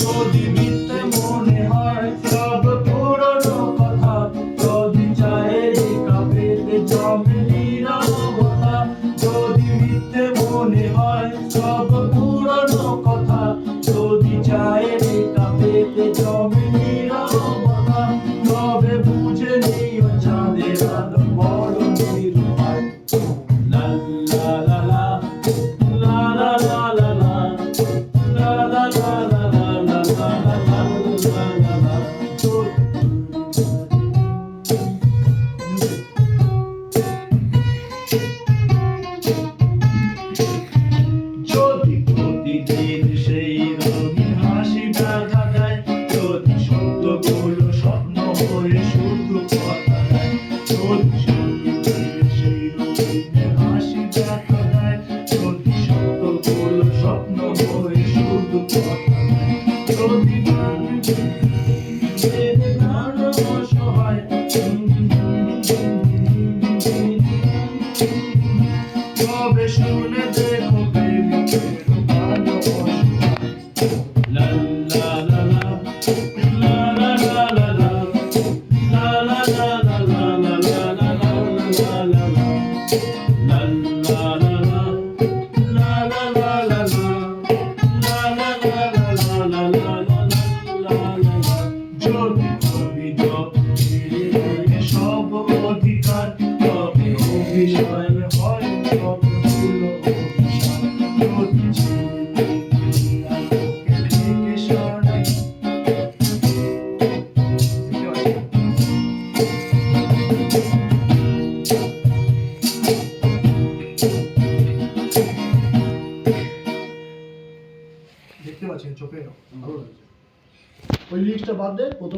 যদি মিথ্যে মনে হয়, সব পুরনো কথা। যদি চায়ের কাপেতে জমে নীরবতা যদি মিথ্যে মনে হয়, সব প্রতিদিন সেই রঙিন হাসি দেখা দেয় যদি সত্যগুলো স্বপ্ন হয়ে শুধু কথা যদি সত্যিকারের সেই রঙিন হাসি দেখা দেয় যদি সত্যগুলো স্বপ্ন হয়ে, তবে শুনে দেখো সব অধিকার তবে অভিষয় হয় দেখতে পাচ্ছেন চোখে ভালো লাগছে। ওই লিস্টটা বাদ দে প্রথম